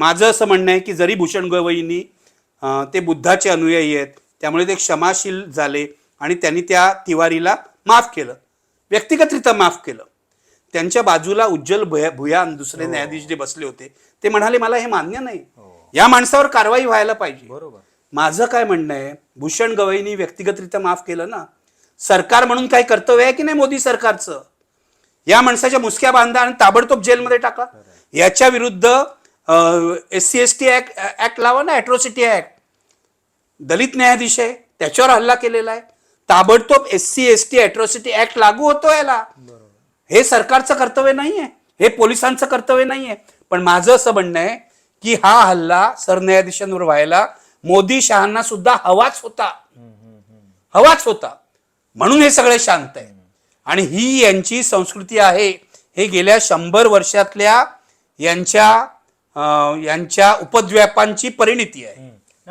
माझं असं म्हणणं आहे की जरी भूषण गवईंनी ते बुद्धाचे अनुयायी आहेत त्यामुळे ते क्षमाशील झाले आणि त्यांनी त्या तिवारीला माफ केलं. व्यक्तिगतरित्या माफ केलं. त्यांच्या बाजूला उज्ज्वल भुया भुयान दुसरे न्यायाधीश जे बसले होते ते म्हणाले मला हे मान्य नाही. या माणसावर कारवाई व्हायला पाहिजे. बरोबर. माझं काय म्हणणं आहे भूषण गवईनी व्यक्तिगतरित्या माफ केलं ना सरकार म्हणून काही कर्तव्य आहे की नाही मोदी सरकारचं? या माणसाच्या मुसक्या बांधा आणि ताबडतोब जेलमध्ये टाका. याच्या विरुद्ध S C S T act लावा ना अॅट्रॉसिटी ऍक्ट दलित न्यायाधीश आहे त्याच्यावर हल्ला केलेला आहे. ताबडतोब S C S T atrocity act लागू होतो याला. हे सरकारचं कर्तव्य नाहीये हे पोलिसांचं कर्तव्य नाहीये. पण माझं असं म्हणणं आहे की हा हल्ला सरन्यायाधीशांवर व्हायला मोदी शहांना सुद्धा हवाच होता. हवाच होता. म्हणून हे सगळे शांत आहे. आणि ही यांची संस्कृती आहे. हे गेल्या शंभर वर्षातल्या यांच्या यांच्या उपद्व्यापांची परिणिती आहे.